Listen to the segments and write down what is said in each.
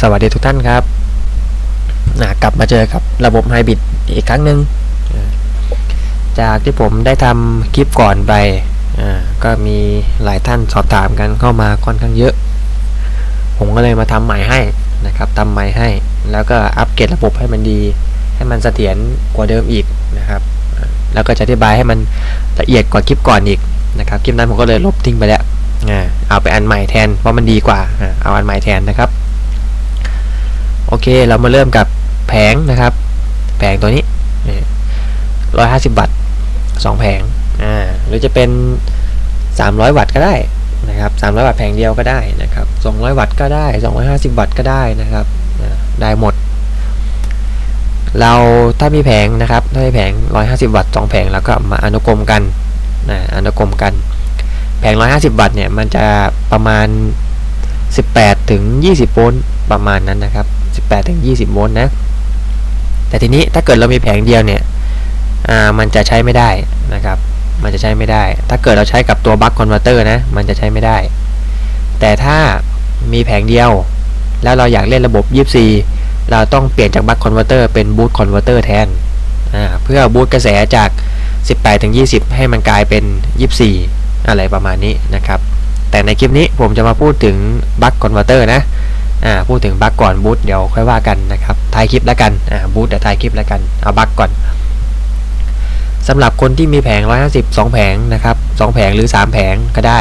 สวัสดีทุกท่านครับนะกลับมาเจอกับระบบไฮบริดอีกครั้งหนึ่งจากที่ผมได้ทำคลิปก่อนไปก็มีหลายท่านสอบถามกันเข้ามาค่อนข้างเยอะ ผมก็เลยมาทำใหม่ให้นะครับทำใหม่ให้ แล้วก็อัปเกรดระบบให้มันดี ให้มันเสถียรกว่าเดิมอีกนะครับ แล้วก็จะอธิบายให้มันละเอียดกว่าคลิปก่อนอีกนะครับคลิปนั้นผมก็เลยลบทิ้งไปแล้วเอาไปอันใหม่แทนเพราะมันดีกว่าเอาอันใหม่แทนนะครับ โอเค เรามาเริ่มกับแผงนะครับ แผงตัวนี้ร้อยห้าสิบวัตต์สองแผงอ่าหรือจะเป็นสามร้อยวัตต์ก็ได้นะครับสามร้อยวัตต์แผงเดียวก็ได้นะครับสองร้อยวัตต์ก็ได้สองร้อยห้าสิบวัตต์ก็ได้นะครับได้หมด เราถ้ามีแผงนะครับถ้ามีแผงร้อยห้าสิบวัตต์สองแผงแล้วก็มาอนุกรมกันนะอนุกรมกัน แผงร้อยห้าสิบวัตต์เนี่ยมันจะประมาณ18ถึง20โวลต์ประมาณนั้นนะครับ 18ถึง20 โวลต์นะ แต่ทีนี้ถ้าเกิดเรามีแผงเดียวเนี่ยมันจะใช้ไม่ได้นะครับ มันจะใช้ไม่ได้ ถ้าเกิดเราใช้กับตัวบัคคอนเวอร์เตอร์นะ มันจะใช้ไม่ได้ แต่ถ้ามีแผงเดียว แล้วเราอยากเล่นระบบ 24 เราต้องเปลี่ยนจากบัคคอนเวอร์เตอร์เป็นบูตคอนเวอร์เตอร์แทน เพื่อบูตกระแสจาก 18ถึง20 ให้มันกลายเป็น 24 อะไรประมาณนี้นะครับ แต่ในคลิปนี้ผมจะมาพูดถึงบัคคอนเวอร์เตอร์นะ อ่าพูดถึงบัคก่อนบูตเดี๋ยวค่อยว่ากันนะครับท้ายคลิปแล้วกันอ่าบูตเดี๋ยวท้ายคลิปแล้วกันเอาบัคก่อนสำหรับคนที่มีแผง 150 2 แผงนะครับ2แผงหรือ 3 แผงก็ได้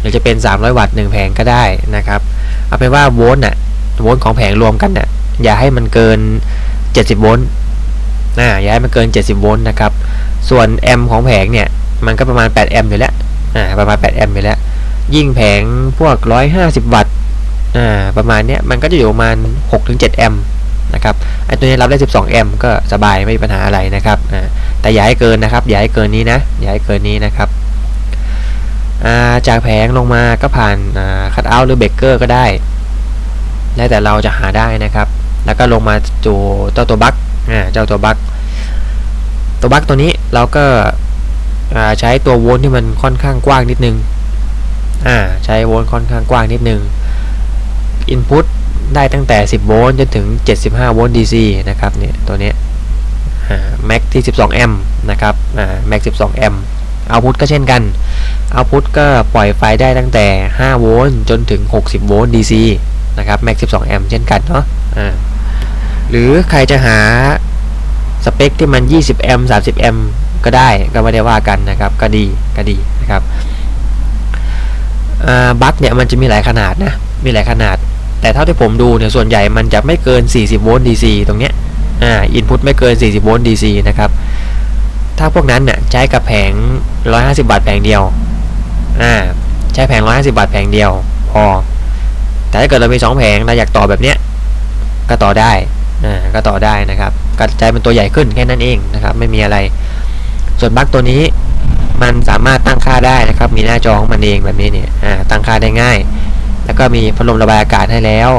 หรือจะเป็น 300 วัตต์1แผงก็ได้นะครับเอาเป็นว่าโวลต์น่ะโวลต์ของแผงรวมกันน่ะอย่าให้มันเกิน 70 โวลต์อ่าอย่าให้มันเกิน 70 โวลต์นะครับส่วนแอมป์ของแผงเนี่ยมันก็ประมาณ 8 แอมป์อยู่แล้วอ่าประมาณ 8 แอมป์อยู่แล้ว ยิ่งแผงพวก 150 วัตต์ อ่าประมาณเนี้ยมันก็จะอยู่ประมาณ 6-7 แอมป์นะครับไอตัวนี้รับได้ 12 แอมป์ก็สบายไม่มีปัญหาอะไรนะครับอ่าแต่อย่าให้เกินนะครับอย่าให้เกินนี้นะอย่าให้เกินนี้นะครับอ่าจากแผงลงมาก็ผ่านอ่าคัตเอาท์หรือเบรกเกอร์ก็ได้แล้วแต่เราจะหาได้นะครับ แล้วก็ลงมาจูเจ้าตัวบัคอ่าเจ้าตัวบัคตัวบัคตัวนี้เราก็าใช้ตัวโวลต์ที่มันค่อนข้างกว้างนิดนึงอ่าใช้โวลต์ค่อนข้างกว้างนิดนึง Input ได้ตั้งแต่ 10 โวลต์จนถึง 75 โวลต์ DC นะครับเนี่ยตัวนี้แม็กที่ 12 แอมป์นะครับแม็ก 12 แอมป์เอาพุทก็เช่นกันเอาพุทก็ปล่อยไฟได้ตั้งแต่ 5 โวลต์จนถึง 60 โวลต์ DC นะครับแม็ก 12 แอมป์เช่นกันเนาะหรือใครจะหาสเปคที่มัน 20 แอมป์30 แอมป์ก็ได้ก็ไม่ได้ว่ากันนะครับ ก็ดีก็ดีนะครับบัคเนี่ยมันจะมีหลายขนาดนะ มีหลายขนาด แต่เท่าที่ผมดูเนี่ยส่วนใหญ่มันจะไม่เกิน 40 โวลต์ DC ตรงเนี้ยอ่าอินพุตไม่เกิน 40 โวลต์ DC นะครับ ถ้าพวกนั้นเนี่ยใช้กับแผง 150บาทแผงเดียวอ่าใช้แผง 150บาทแผงเดียวพอ แต่ถ้าเกิดเรามี 2 แผงเราอยากต่อแบบเนี้ยก็ต่อได้อ่าก็ต่อได้นะครับกระจายเป็นตัวใหญ่ขึ้นแค่นั้นเองนะครับไม่มีอะไร ส่วนบัคตัวนี้มันสามารถตั้งค่าได้นะครับ มีหน้าจอของมันเองแบบนี้เนี่ยอ่าตั้งค่าได้ง่าย แล้วก็มีพัดลมระบายอากาศให้แล้ว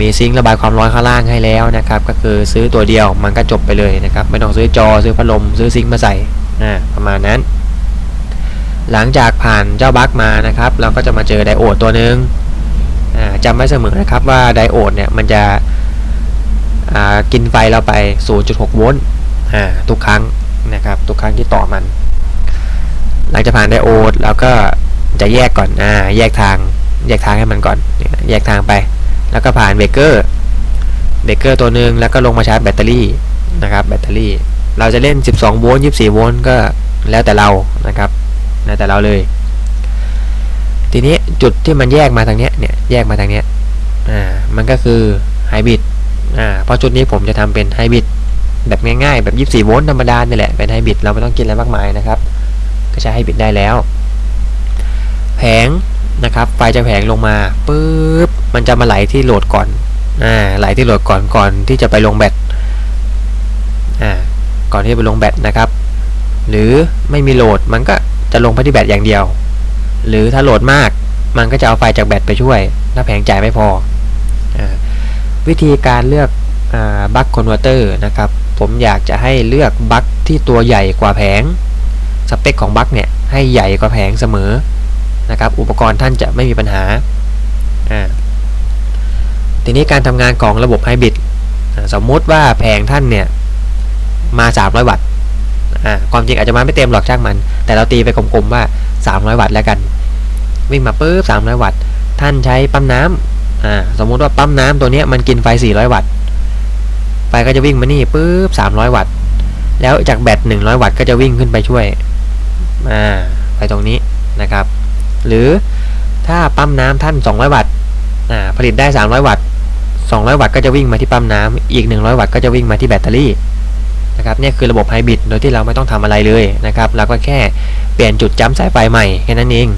มีซิงค์ระบายความร้อนข้างล่างให้แล้วนะครับ ก็คือซื้อตัวเดียวมันก็จบไปเลยนะครับ ไม่ต้องซื้อจอซื้อพัดลมซื้อซิงค์มาใส่ประมาณนั้น หลังจากผ่านเจ้าบัคมานะครับ เราก็จะมาเจอไดโอดตัวหนึ่งอ่าจำไว้เสมอนะครับว่าไดโอดเนี่ยมันจะกินไฟเราไป 0.6 โวลต์ทุกครั้งนะครับ ทุกครั้งที่ต่อมัน หลังจากผ่านไดโอดเราก็จะแยกก่อนอแยกทาง แยกทางให้มันก่อนแยกทางไป แล้วก็ผ่านเบรกเกอร์เบรกเกอร์ตัวหนึ่งแล้วก็ลงมาชาร์จแบตเตอรี่นะครับแบตเตอรี่ เราจะเล่น 12 โวลต์ 24 โวลต์ก็แล้วแต่เรานะครับแล้วแต่เราเลย ทีนี้จุดที่มันแยกมาทางเนี้ยเนี่ยแยกมาทางเนี้ยอ่ามันก็คือไฮบริดอ่าเพราะจุดนี้ผมจะทำเป็นไฮบริดแบบง่ายๆ แบบ 24 โวลต์ธรรมดานี่แหละเป็นไฮบริดเราไม่ต้องกินอะไรมากมายนะครับ ก็ใช้ไฮบริดได้แล้ว แผง นะครับไฟจากแผงลงมาปุ๊บมันจะมาไหลที่โหลดก่อนอ่าไหลที่โหลดก่อนก่อนที่จะไปลงแบตอ่าก่อนที่จะไปลงแบตนะครับ หรือไม่มีโหลดมันก็จะลงไปที่แบตอย่างเดียว หรือถ้าโหลดมากมันก็จะเอาไฟจากแบตไปช่วย ถ้าแผงจ่ายไม่พออวิธีการเลือกบัคคอนเวอร์เตอร์นะครับ ผมอยากจะให้เลือกบัคที่ตัวใหญ่กว่าแผง สเปคของบัคเนี่ยให้ใหญ่กว่าแผงเสมอ นะครับ อุปกรณ์ท่านจะไม่มีปัญหาอ่าทีนี้การทำงานของระบบไฮบริดสมมติว่าแผงท่านเนี่ยมา 300 วัตต์อ่าความจริงอาจจะมาไม่เต็มหรอกช่างมัน แต่เราตีไปกลมๆว่า 300 วัตต์แล้วกัน วิ่งมาปุ๊บ300 วัตต์ ท่านใช้ปั๊มน้ำอ่าสมมุติว่าปั๊มน้ำตัวนี้มันกินไฟ 400 วัตต์ ไฟก็จะวิ่งมานี่ปุ๊บ300 วัตต์ แล้วจากแบต100 วัตต์ก็จะวิ่งขึ้นไปช่วยอ่าไปตรงนี้นะครับ หรือถ้าปั๊มน้ำท่าน 200 วัตต์ผลิตได้ 300 วัตต์ 200 วัตต์ก็จะวิ่งมาที่ปั๊มน้ำอีก 100 วัตต์ก็จะวิ่งมาที่แบตเตอรี่นะครับนี่คือระบบไฮบริดโดยที่เราไม่ต้องทำอะไรเลยนะครับเราก็แค่เปลี่ยนจุดจ้ำสายไฟใหม่แค่นั้นเอง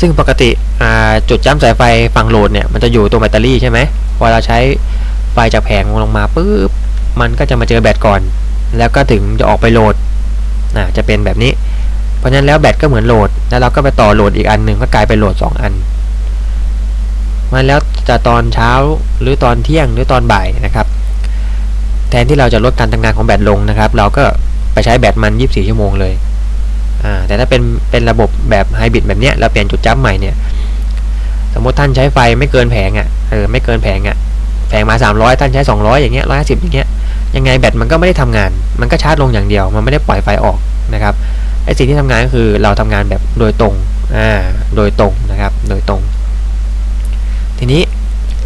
ซึ่งปกติจุดจ้ำสายไฟฝั่งโหลดเนี่ยมันจะอยู่ตรงแบตเตอรี่ใช่ไหมพอเราใช้ไฟจากแผงลงมาปุ๊บมันก็จะมาเจอแบตก่อน แล้วก็ถึงจะออกไปโหลดจะเป็นแบบนี้ ราะฉะนั้นแล้วแบตก็เหมือนโหลด แล้วเราก็ไปต่อโหลดอีกอันหนึ่งก็กลายเป็นโหลด 2 อันมันแล้วจะตอนเช้าหรือตอนเที่ยงหรือตอนบ่ายนะครับ แทนที่เราจะลดการทำงานของแบตลงนะครับ เราก็ไปใช้แบตมัน 24 ชั่วโมงเลยแต่ถ้าเป็นเป็นระบบแบบไฮบริดแบบเนี้ยเราเปลี่ยนจุดจับใหม่เนี่ยสมมติท่านใช้ไฟไม่เกินแผงอะ่ะเออไม่เกินแผงอะ่ะแผงมา 300 ท่านใช้ 200 อย่างเงี้ย150 อย่างเงี้ยยังไงแบตมันก็ไม่ได้ทำงาน มันก็ชาร์จลงอย่างเดียว มันไม่ได้ปล่อยไฟออกนะครับ ไอสิ่งที่ทำงานก็คือเราทำงานแบบโดยตรงอ่าโดยตรงนะครับ โดยตรง ทีนี้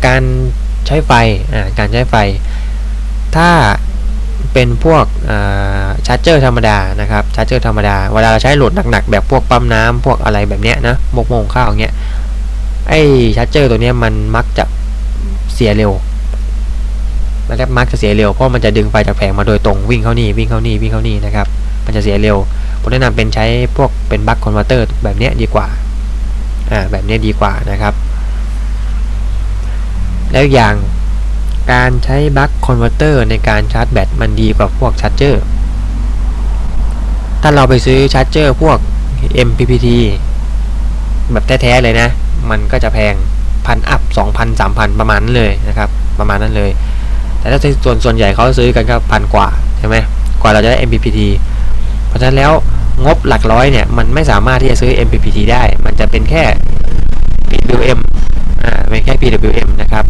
การใช้ไฟอ่าการใช้ไฟ ถ้าเป็นพวกชาร์จเจอร์ธรรมดานะครับชาร์จเจอร์ธรรมดาเวลาเราใช้โหลดหนักๆแบบพวกปั๊มน้ำพวกอะไรแบบเนี้ยนะโมกโมงข้าวอย่างเงี้ยไอ้ชาร์จเจอร์ตัวเนี้ยมันมักจะเสียเร็วมันจะมักจะเสียเร็วเพราะมันจะดึงไฟจากแผงมาโดยตรงวิ่งเข้านี่วิ่งเข้านี่วิ่งเข้านี่นะครับ มันจะเสียเร็ว ผมแนะนำเป็นใช้พวกเป็นบัคคอนเวอร์เตอร์แบบเนี้ยดีกว่า อ่า แบบเนี้ยดีกว่านะครับ แล้วอย่างการใช้บัคคอนเวอร์เตอร์ในการชาร์จแบตมันดีกว่าพวกชาร์จเจอร์ ถ้าเราไปซื้อชาร์จเจอร์พวก MPPT แบบแท้ๆเลยนะ มันก็จะแพงพันอัพสองพันสามพันประมาณนั้นเลยนะครับ ประมาณนั้นเลย แต่ถ้าส่วนส่วนใหญ่เขาซื้อกันก็พันกว่าใช่ไหมกว่าเราจะได้ MPPT เพราะฉะนั้นแล้วงบหลักร้อยเนี่ย มันไม่สามารถที่จะซื้อ MPPT ได้ มันจะเป็นแค่ PWM อ่าเป็นแค่ PWM นะครับ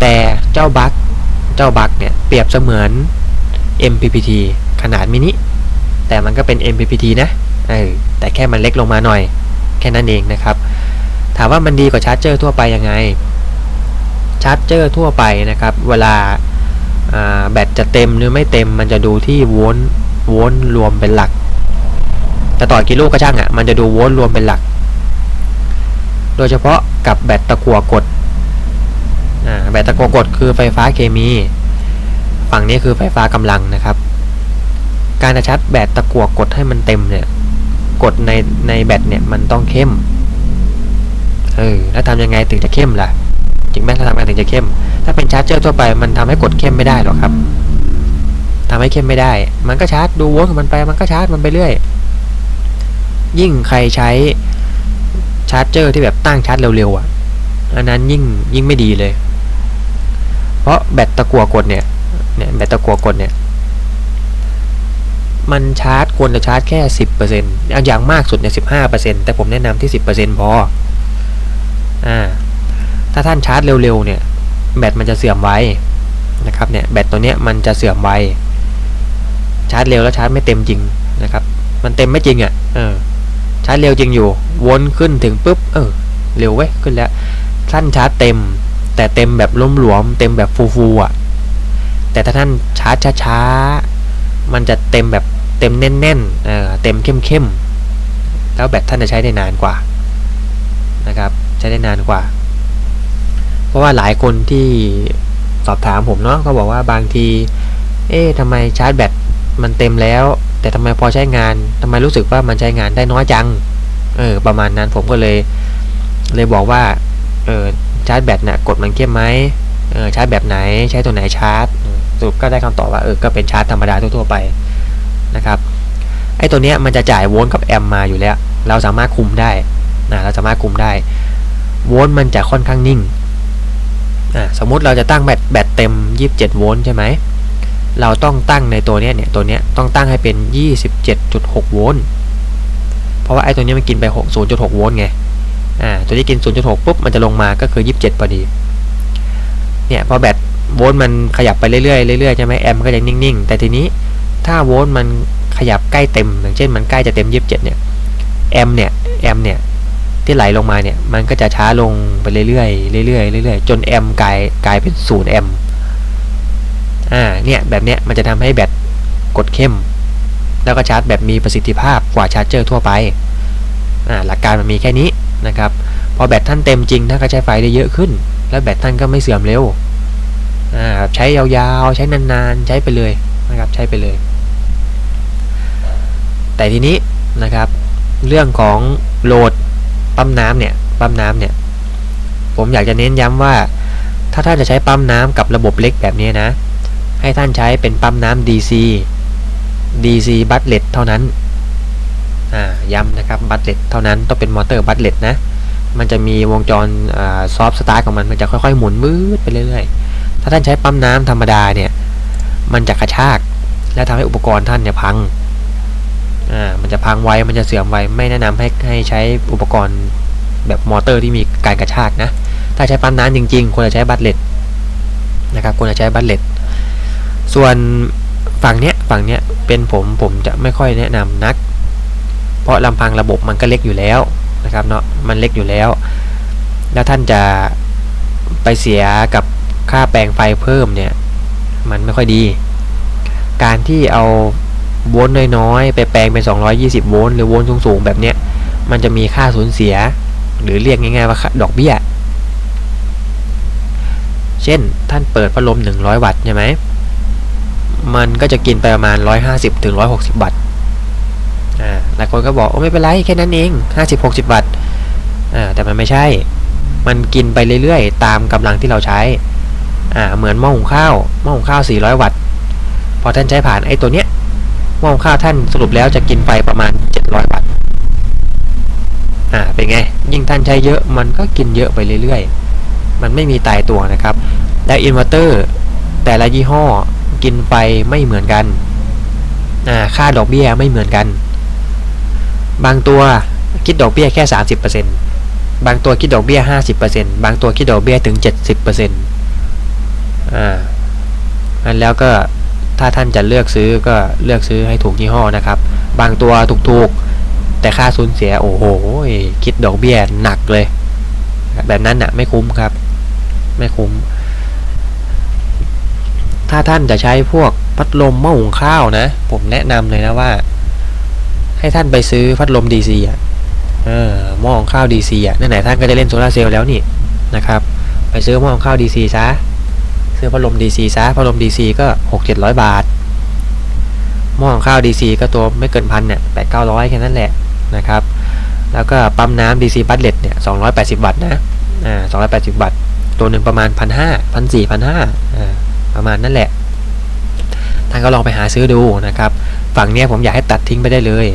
แต่เจ้าบัคเจ้าบัคเนี่ย เปรียบเสมือน MPPT ขนาดมินิ แต่มันก็เป็น MPPT นะเออแต่แค่มันเล็กลงมาหน่อย แค่นั้นเองนะครับ ถามว่ามันดีกว่าชาร์จเจอร์ทั่วไปยังไง ชาร์จเจอร์ทั่วไปนะครับ เวลาแบตจะเต็มหรือไม่เต็มมันจะดูที่โวลต์ โวลต์รวมเป็นหลักจะต่อกี่ลูกก็ช่างอะ่ะ มันจะดูโวลต์รวมเป็นหลัก โดยเฉพาะกับแบตตะกั่วกดแบตตะกั่วกดคือไฟฟ้าเคมี ฝั่งนี้คือไฟฟ้ากำลังนะครับ การจะชาร์จแบตตะกั่วกดให้มันเต็มเนี่ย กดในในแบตเนี่ยมันต้องเข้ม เออ แล้วทำยังไงถึงจะเข้มล่ะจริงไหมถ้าทำงานถึงจะเข้ม ถ้าเป็นชาร์จเจอร์ทั่วไปมันทำให้กดเข้มไม่ได้หรอกครับ ทำให้เข้มไม่ได้ มันก็ชาร์จดูโวลต์ของมันไป มันก็ชาร์จมันไปเรื่อย ยิ่งใครใช้ชาร์จเจอร์ที่แบบตั้งชาร์จเร็วๆอะ อันนั้นยิ่งยิ่งไม่ดีเลย เพราะแบตตะกัวกดเนี่ย เนี่ยแบตตะกัวกดเนี่ย มันชาร์จควรจะชาร์จแค่สิบเปอร์เซ็นต์อย่างมากสุดเนี่ยสิบห้าเปอร์เซ็นต์แต่ผมแนะนำที่สิบเปอร์เซ็นต์พอ อ่า ถ้าท่านชาร์จเร็วๆเนี่ยแบตมันจะเสื่อมไวนะครับเนี่ยแบตตัวเนี้ยมันจะเสื่อมไว ชาร์จเร็วแล้วชาร์จไม่เต็มจริงนะครับ มันเต็มไม่จริงอะ่ะเออชาร์จเร็วจริงอยู่ วนขึ้นถึงปุ๊บเออเร็วเว้ยขึ้นแล้วท่านชาร์จเต็ม แต่เต็มแบบล้มหลวมเต็มแบบฟูๆอะแต่ถ้าท่านชาร์จช้าๆมันจะเต็มแบบเต็มแน่นๆเออเต็มเข้มๆแล้วแบตท่านจะใช้ได้นานกว่านะครับ ใช้ได้นานกว่า เพราะว่าหลายคนที่สอบถามผมเนาะก็บอกว่าบางที เอ๊ะทำไมชาร์จแบต มันเต็มแล้ว แต่ทำไมพอใช้งานทำไมรู้สึกว่ามันใช้งานได้น้อยจัง เออ ประมาณนั้นผมก็เลย เลยบอกว่า เออชาร์จแบตเนี่ยกดมันเข้มไหมเออชาร์จแบบไหนใช้ตัวไหนชาร์จสรุปก็ได้คำตอบว่าเออก็เป็นชาร์จธรรมดาทั่วๆไปนะครับไอ้ตัวเนี้ยมันจะจ่ายโวลต์กับแอมมาอยู่แล้ว เราสามารถคุมได้นะเราสามารถคุมได้ โวลต์มันจะค่อนข้างนิ่งอ่าสมมุติเราจะตั้งแบตแบตเต็ม 27 โวลต์ใช่ไหม เราต้องตั้งในตัวเนี้ยเนี่ยตัวเนี้ยต้องตั้งให้เป็น 27.6 โวลต์ เพราะว่าไอ้ตัวนี้มันกินไป 0.6 โวลต์ไง อ่า ตัวนี้กิน 0.6 ปุ๊บ มันจะลงมาก็คือ 27พอดี เนี่ย พอแบตโวลต์มันขยับไปเรื่อยๆเรื่อยๆใช่ไหมแอมก็จะนิ่งๆ แต่ทีนี้ถ้าโวลต์มันขยับใกล้เต็ม อย่างเช่นมันใกล้จะเต็ม 27 เนี่ย แอมเนี่ย แอมเนี่ย ที่ไหลลงมาเนี่ย มันก็จะช้าลงไปเรื่อยๆเรื่อยๆเรื่อยๆ จนแอมกลายกลายเป็น 0 แอมป์ อ่าเนี่ยแบบเนี้ยมันจะทำให้แบตกดเข้ม แล้วก็ชาร์จแบบมีประสิทธิภาพกว่าชาร์จเจอร์ทั่วไปอ่าหลักการมันมีแค่นี้นะครับพอแบตท่านเต็มจริงท่านก็ใช้ไฟได้เยอะขึ้น แล้วแบตท่านก็ไม่เสื่อมเร็วอ่าใช้ยาวๆ ใช้นานๆ ใช้ไปเลยนะครับใช้ไปเลย แต่ทีนี้นะครับ เรื่องของโหลดปั๊มน้ำเนี่ยปั๊มน้ำเนี่ยผมอยากจะเน้นย้ำว่า ถ้าท่านจะใช้ปั๊มน้ำกับระบบเล็กแบบนี้นะ ให้ท่านใช้เป็นปั๊มน้ำ DC DC บัตเลตเท่านั้น ย้ำนะครับบัตเลตเท่านั้นต้องเป็นมอเตอร์บัตเลตนะ มันจะมีวงจรซอฟต์สตาร์ทของมันมันจะค่อยๆ หมุนมืดไปเรื่อยๆ ถ้าท่านใช้ปั๊มน้ำธรรมดาเนี่ย มันจะกระชาก และทำให้อุปกรณ์ท่านเนี่ยพัง มันจะพังไว มันจะเสื่อมไว ไม่แนะนำให้ให้ใช้อุปกรณ์แบบมอเตอร์ที่มีการกระชากนะ ถ้าใช้ปั๊มน้ำจริงๆ ควรจะใช้บัตเลตนะครับ ควรจะใช้บัตเลต ส่วนฝั่งเนี้ยฝั่งเนี้ยเป็นผมผมจะไม่ค่อยแนะนำนัก เพราะลำพังระบบมันก็เล็กอยู่แล้วนะครับเนาะมันเล็กอยู่แล้ว แล้วท่านจะไปเสียกับค่าแปลงไฟเพิ่มเนี่ยมันไม่ค่อยดี การที่เอาโวลต์น้อยๆ ไปแปลงเป็น 220 โวลต์หรือโวลต์สูงๆ แบบเนี้ย มันจะมีค่าสูญเสีย หรือเรียกง่ายๆว่าดอกเบี้ย เช่นท่านเปิดพัดลม 100 วัตต์ใช่ไหม มันก็จะกินไปประมาณ 150ถึง160วัตต์อ่าหลายคนก็บอกโอ้ไม่เป็นไรแค่นั้นเอง 50-60วัตต์อ่าแต่มันไม่ใช่ มันกินไปเรื่อยๆ ตามกำลังที่เราใช้อ่าเหมือนหม้อหุงข้าวหม้อหุงข้าว 400 วัตต์พอท่านใช้ผ่านไอ้ตัวเนี้ยหม้อหุงข้าวท่านสรุปแล้วจะกินไฟประมาณ 700 วัตต์อ่าเป็นไง ยิ่งท่านใช้เยอะมันก็กินเยอะไปเรื่อยๆ มันไม่มีตายตัวนะครับ และอินเวอร์เตอร์แต่ละยี่ห้อ กินไฟไม่เหมือนกันค่าดอกเบี้ยไม่เหมือนกัน บางตัวคิดดอกเบี้ยแค่ 30%บางตัวคิดดอกเบี้ย 50%บางตัวคิดดอกเบี้ยถึง 70%อ่าอันแล้วก็ถ้าท่านจะเลือกซื้อก็เลือกซื้อให้ถูกยี่ห้อนะครับ บางตัวถูกๆ แต่ค่าสูญเสียโอ้โหคิดดอกเบี้ยหนักเลย แบบนั้นน่ะไม่คุ้มครับ ไม่คุ้ม ถ้าท่านจะใช้พวกพัดลมหม้อหุงข้าวนะ ผมแนะนำเลยนะว่า ให้ท่านไปซื้อพัดลม DC อะเออหม้อหุงข้าว DC อะไหนๆท่านก็จะเล่นโซลาเซลล์แล้วนี่นะครับ ไปซื้อหม้อหุงข้าว DC ซะซื้อพัดลม DC ซะพัดลม DC ก็หกเจ็ดร้อยบาทหม้อหุงข้าว DC ก็ตัวไม่เกินพันเนี่ยแปดเก้าร้อยแค่นั้นแหละนะครับ แล้วก็ปั๊มน้ำ DC บัตเลตเนี่ยสองร้อยแปดสิบวัตต์นะอ่าสองร้อยแปดสิบวัตต์ตัวหนึ่งประมาณพันห้าพันสี่พันห้าอ่า ประมาณนั่นแหละ ท่านก็ลองไปหาซื้อดูนะครับ ฝั่งเนี้ยผมอยากให้ตัดทิ้งไปได้เลย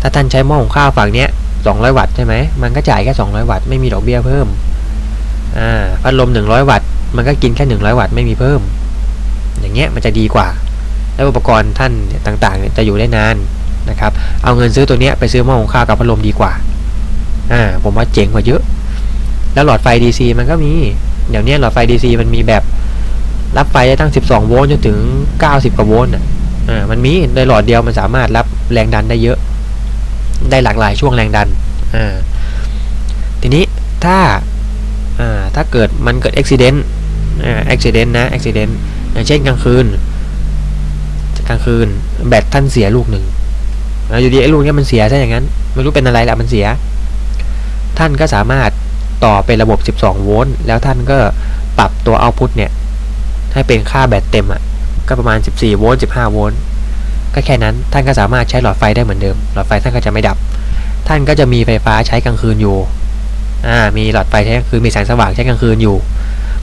ถ้าท่านใช้หม้อหุงข้าวฝั่งเนี้ย200 วัตต์ใช่ไหมมันก็จ่ายแค่ 200 วัตต์ไม่มีดอกเบี้ยเพิ่ม อ่า พัดลม 100 วัตต์ มันก็กินแค่ 100 วัตต์ไม่มีเพิ่ม อย่างเงี้ยมันจะดีกว่า แล้วอุปกรณ์ท่านต่างๆ จะอยู่ได้นานนะครับ เอาเงินซื้อตัวเนี้ยไปซื้อหม้อหุงข้าวกับพัดลมดีกว่า อ่า ผมว่าเจ๋งกว่าเยอะ แล้วหลอดไฟ DC มันก็มี เดี๋ยวนี้หลอดไฟ DC มันมีแบบ รับไฟได้ตั้ง 12 โวลต์จนถึง 90 กว่าโวลต์อะอ่ามันมีในหลอดเดียวมันสามารถรับแรงดันได้เยอะ ได้หลากหลายช่วงแรงดันอ่าทีนี้ถ้าอ่าถ้าเกิดมันเกิดอุบิเหตุอ่าอุบิเหตุนะอุบิเหตุอย่างเช่นกลางคืนกลางคืนแบตท่านเสียลูกหนึ่งอ่าอยู่ดีไอ้ลูกนี้มันเสียซะอย่างนั้นไม่รู้เป็นอะไรละมันเสีย ท่านก็สามารถต่อเป็นระบบ 12 โวลต์แล้วท่านก็ปรับตัวเอาพุตเนี่ย ให้เป็นค่าแบตเต็มอะ ก็ประมาณ 14 โวลต์ 15 โวลต์ ก็แค่นั้น ท่านก็สามารถใช้หลอดไฟได้เหมือนเดิม หลอดไฟท่านก็จะไม่ดับ ท่านก็จะมีไฟฟ้าใช้กลางคืนอยู่ อ่า มีหลอดไฟใช้กลางคืน มีแสงสว่างใช้กลางคืนอยู่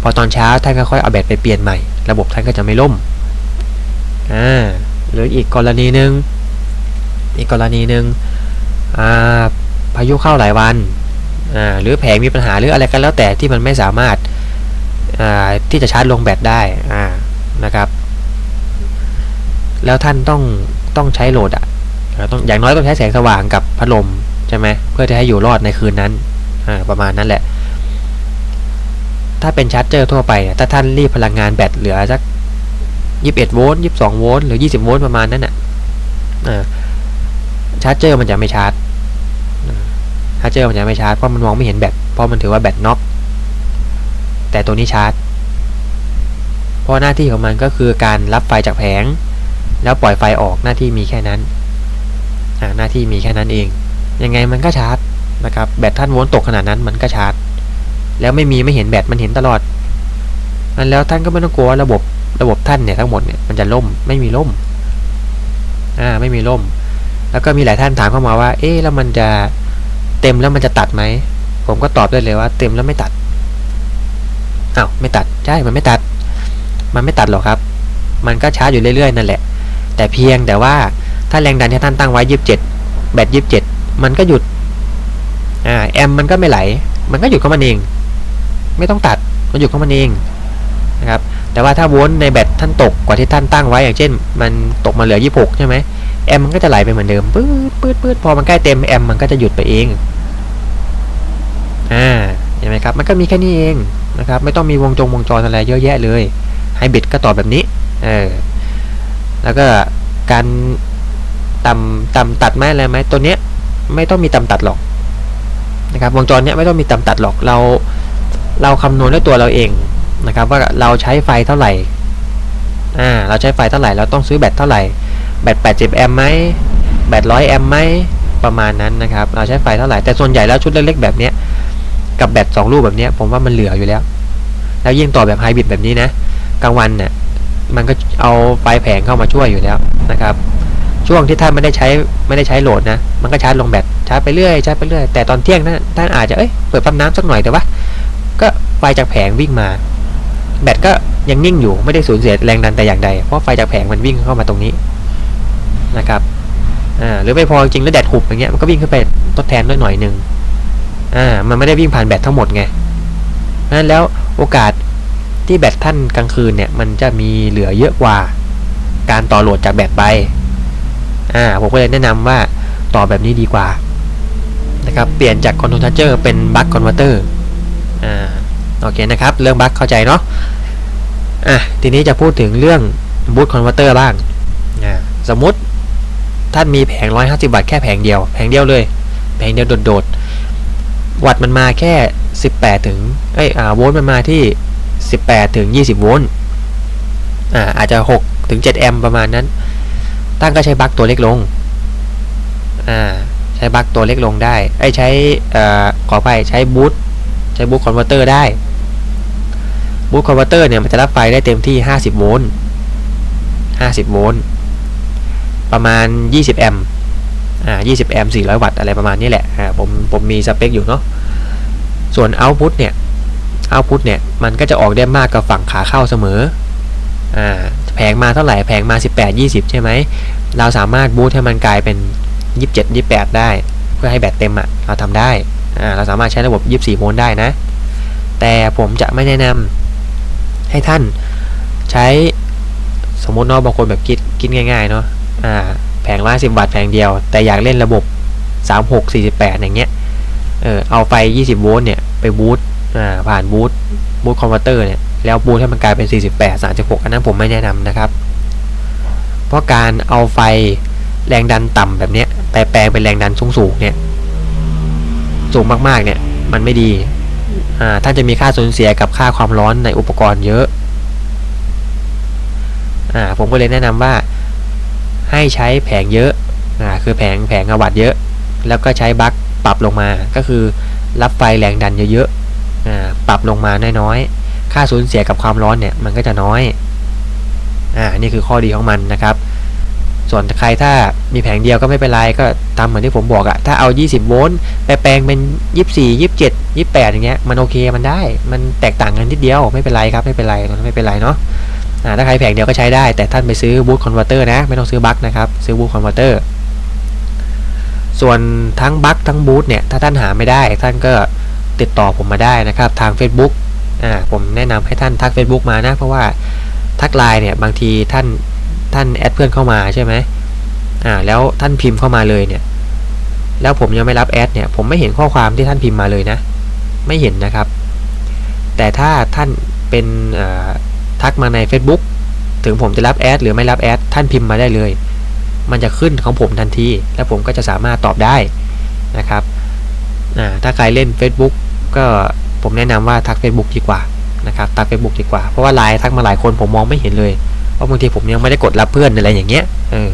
พอตอนเช้าท่านก็ค่อยเอาแบตไปเปลี่ยนใหม่ ระบบท่านก็จะไม่ล่ม อ่า หรืออีกกรณีหนึ่ง อีกกรณีหนึ่ง อ่า พายุเข้าหลายวัน อ่า หรือแผงมีปัญหาหรืออะไรก็แล้วแต่ที่มันไม่สามารถ ที่จะชาร์จลงแบตได้อ่านะครับ แล้วท่านต้องต้องใช้โหลดอะต้องอย่างน้อยต้องใช้แสงสว่างกับพัดลมใช่ไหมเพื่อจะให้อยู่รอดในคืนนั้นอ่าประมาณนั้นแหละ ถ้าเป็นชาร์จเจอร์ทั่วไป ถ้าท่านรีบพลังงานแบตเหลือสัก21โวลต์22โวลต์หรือ 20โวลต์ประมาณนั้นน่ะชาร์จเจอร์มันจะไม่ชาร์จชาร์จเจอร์มันจะไม่ชาร์จเพราะมันมองไม่เห็นแบตเพราะมันถือว่าแบตน็อก แต่ตัวนี้ชาร์จ เพราะหน้าที่ของมันก็คือการรับไฟจากแผง แล้วปล่อยไฟออกหน้าที่มีแค่นั้น หน้าที่มีแค่นั้นเอง ยังไงมันก็ชาร์จนะครับแบตท่านโวลต์ตกขนาดนั้นมันก็ชาร์จ แล้วไม่มีไม่เห็นแบตมันเห็นตลอดมันแล้วท่านก็ไม่ต้องกลัวว่าระบบระบบท่านเนี่ยทั้งหมดเนี่ยมันจะล่มไม่มีล่มอ่าไม่มีล่ม แล้วก็มีหลายท่านถามเข้ามาว่า เอ๊ะแล้วมันจะเต็มแล้วมันจะตัดไหม ผมก็ตอบได้เลยว่า เต็มแล้วไม่ตัด อ้าวไม่ตัดใช่มันไม่ตัด มันไม่ตัดหรอกครับ มันก็ชาร์จอยู่เรื่อยๆนั่นแหละ แต่เพียงแต่ว่าถ้าแรงดันที่ท่านตั้งไว้ยี่สิบเจ็ดแบตยี่สิบเจ็ดมันก็หยุดอ่าแอมมันก็ไม่ไหล มันก็หยุดของมันเอง ไม่ต้องตัดมันหยุดของมันเองนะครับแต่ว่าถ้าโวลต์ในแบตท่านตกกว่าที่ท่านตั้งไว้อย่างเช่น มันตกมาเหลือ 26 ใช่ไหมแอมมันก็จะไหลไปเหมือนเดิมปื๊ดปื๊ดปื๊ดพอมันใกล้เต็มแอมมันก็จะหยุดไปเองอ่าเห็นไหมครับ มันก็มีแค่นี้เอง นะครับไม่ต้องมีวงจงวงจรอะไรเยอะแยะเลยไฮบริดก็ตอบแบบนี้เออแล้วก็การต่ำต่ำตัดไหมอะไรไหมตัวเนี้ยไม่ต้องมีต่ำตัดหรอกนะครับวงจรเนี้ยไม่ต้องมีต่ำตัดหรอกเราเราคำนวณด้วยตัวเราเองนะครับว่าเราใช้ไฟเท่าไหร่อ่าเราใช้ไฟเท่าไหร่เราต้องซื้อแบตเท่าไหร่แบต80แอมป์ไหมแบต100แอมป์ไหมประมาณนั้นนะครับ เราใช้ไฟเท่าไหร่แต่ส่วนใหญ่แล้วชุดเล็กๆแบบเนี้ย กับแบต2ลูกแบบนี้ผมว่ามันเหลืออยู่แล้ว แล้วยิ่งต่อแบบไฮบริดแบบนี้นะกลางวันเนี่ยมันก็เอาไฟแผงเข้ามาช่วยอยู่แล้วนะครับ ช่วงที่ท่านไม่ได้ใช้ไม่ได้ใช้โหลดนะมันก็ชาร์จลงแบตชาร์จไปเรื่อยชาร์จไปเรื่อยแต่ตอนเที่ยงนั้นท่านอาจจะเอ้ยเปิดปั๊มน้ำสักหน่อยแต่ว่า ก็ไฟจากแผงวิ่งมา แบตก็ยังนิ่งอยู่ไม่ได้สูญเสียแรงดันแต่อย่างใดเพราะไฟจากแผงมันวิ่งเข้ามาตรงนี้นะครับอ่าหรือไม่พอจริงแล้วแดดหุบอย่างเงี้ยมันก็วิ่งขึ้นไปทดแทนด้วยหน่อยหนึ่ง อ่ามันไม่ได้วิ่งผ่านแบตทั้งหมดไงนั้นแล้วโอกาสที่แบตท่านกลางคืนเนี่ย มันจะมีเหลือเยอะกว่า การต่อโหลดจากแบตไป อ่า ผมก็เลยแนะนำว่าต่อแบบนี้ดีกว่า นะครับ เปลี่ยนจากคอนโทรลทัชเจอร์เป็นบัคคอนเวอร์เตอร์ อ่า โอเคนะครับ เรื่องบัคเข้าใจเนาะ อะ ทีนี้จะพูดถึงเรื่องบูตคอนเวอร์เตอร์บ้าง อ่า สมมติท่านมีแผง 150 วัตต์แค่แผงเดียว แผงเดียวเลย แผงเดียวโดดๆ วัตต์มันมาแค่ 18 ถึงเอ้ยอ่าโวลต์มันมาที่ 18 ถึง 20 โวลต์อ่าอาจจะ 6 ถึง 7 แอมป์ประมาณนั้น ตั้งก็ใช้บัคตัวเล็กลงอ่าใช้บัคตัวเล็กลงได้ไอ้ใช้อ่อขอไปใช้บูตใช้บูตคอนเวอร์เตอร์ได้บูตคอนเวอร์เตอร์เนี่ยมันจะรับไฟได้เต็มที่ 50 โวลต์ 50 โวลต์ ประมาณ 20 แอมป์ อ่า20 แอมป์ 400 วัตต์ อะไรประมาณนี้แหละ อ่า ผม ผมมีสเปคอยู่เนาะ ส่วนเอาต์พุตเนี่ยเอาต์พุตเนี่ย มันก็จะออกได้มากกับฝั่งขาเข้าเสมอ อ่า แผงมาเท่าไหร่ แผงมา 18 20 ใช่ไหม เราสามารถบูตให้มันกลายเป็น 27 28 ได้ เพื่อให้แบตเต็มอะ่ะ เราทำได้ อ่า เราสามารถใช้ระบบ 24 โวลต์ได้นะ แต่ผมจะไม่แนะนำให้ท่านใช้สมมติเนาะบางคนแบบคิดคิดง่ายๆเนาะ อ่า แผงละ10วัตต์แผงเดียว แต่อยากเล่นระบบ 36 48 อย่างเงี้ย เออเอาไฟ 20 โวลต์เนี่ย ไปบูตอ่าผ่านบูตบูตคอนเวอร์เตอร์เนี่ย แล้วบูตให้มันกลายเป็น 48 36 อันนั้นผมไม่แนะนำนะครับ เพราะการเอาไฟแรงดันต่ำแบบเนี้ยไปแปลงเป็นแรงดันสูงๆเนี่ย สูงมากๆเนี่ย มันไม่ดีอ่าท่านจะมีค่าสูญเสียกับค่าความร้อนในอุปกรณ์เยอะอ่าผมก็เลยแนะนำว่า ให้ใช้แผงเยอะอ่าคือแผงแผงอวัตต์เยอะ แล้วก็ใช้บัคปรับลงมา ก็คือรับไฟแรงดันเยอะๆอ่าปรับลงมาน้อยๆ ค่าสูญเสียกับความร้อนเนี่ยมันก็จะน้อยอ่านี่คือข้อดีของมันนะครับ ส่วนใครถ้ามีแผงเดียวก็ไม่เป็นไรก็ตามเหมือนที่ผมบอกอะถ้าเอา 20 โวลต์ไปแปลงเป็น 24 27 28 อย่างเงี้ยมันโอเคมันได้ มันแตกต่างกันนิดเดียวไม่เป็นไรครับไม่เป็นไรไม่เป็นไรเนาะ ถ้าใครแผงเดียวก็ใช้ได้ แต่ท่านไปซื้อบูทคอนเวอร์เตอร์นะ ไม่ต้องซื้อบัคนะครับ ซื้อบูทคอนเวอร์เตอร์ ส่วนทั้งบัคทั้งบูทเนี่ย ถ้าท่านหาไม่ได้ ท่านก็ติดต่อผมมาได้นะครับ ทาง Facebook อ่า ผมแนะนำให้ท่านทัก Facebook มานะ เพราะว่าทักไลน์เนี่ย บางทีท่าน ท่านแอดเพื่อนเข้ามาใช่ไหมอ่า แล้วท่านพิมพ์เข้ามาเลยเนี่ย แล้วผมยังไม่รับแอดเนี่ย ผมไม่เห็นข้อความที่ท่านพิมพ์มาเลยนะ ไม่เห็นนะครับ แต่ถ้าท่านเป็นอ่อ ทักมาใน Facebook ถึงผมจะรับแอดหรือไม่รับแอดท่านพิมพ์มาได้เลย มันจะขึ้นของผมทันที แล้วผมก็จะสามารถตอบได้นะครับถ้าใครเล่น Facebook ก็ผมแนะนำว่าทัก Facebook ดีกว่านะครับทัก Facebook ดีกว่าเพราะว่าไลน์ทักมาหลายคนผมมองไม่เห็นเลยเพราะบางทีผมยังไม่ได้กดรับเพื่อนอะไรอย่างเงี้ยเออ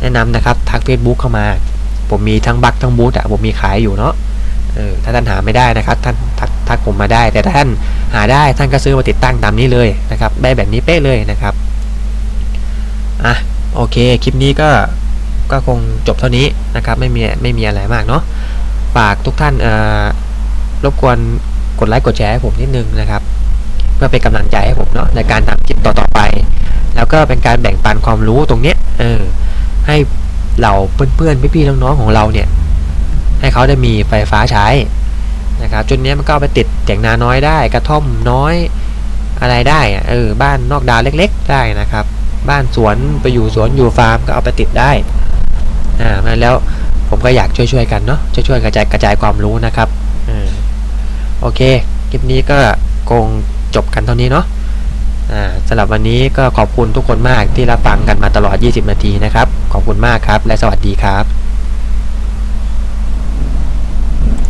แนะนำนะครับทัก Facebook เข้ามา ผมมีทั้งบัคทั้งบูธอะผมมีขายอยู่เนาะ เออถ้าท่านหาไม่ได้นะครับ ท่านทักทักผมมาได้ แต่ถ้าท่านหาได้ท่านก็ซื้อมาติดตั้งตามนี้เลยนะครับได้แบบนี้เป๊ะเลยนะครับอะโอเคคลิปนี้ก็ก็คงจบเท่านี้นะครับไม่มีไม่มีอะไรมากเนาะฝากทุกท่านเอ่อรบกวนกดไลค์กดแชร์ให้ผมนิดนึงนะครับเพื่อเป็นกำลังใจให้ผมเนาะในการทำคลิปต่อๆไป แล้วก็เป็นการแบ่งปันความรู้ตรงเนี้ยเออให้เหล่าเพื่อนๆพี่ๆน้องๆของเราเนี่ย ให้เขาได้มีไฟฟ้าใช้นะครับจนนี้มันก็ไปติดเถียงนาน้อยได้ กระท่อมน้อยอะไรได้เออบ้านนอกดาวเล็กๆ ได้นะครับ บ้านสวนไปอยู่สวนอยู่ฟาร์มก็เอาไปติดได้อ่าแล้วผมก็อยากช่วยๆกันเนาะช่วยๆกระจายกระจายความรู้นะครับออโอเคคลิปนี้ก็คงจบกันเท่านี้เนาะอ่าสำหรับวันนี้ก็ขอบคุณทุกคนมากที่รับฟังกันมาตลอด 20 นาทีนะครับ ขอบคุณมากครับ และสวัสดีครับ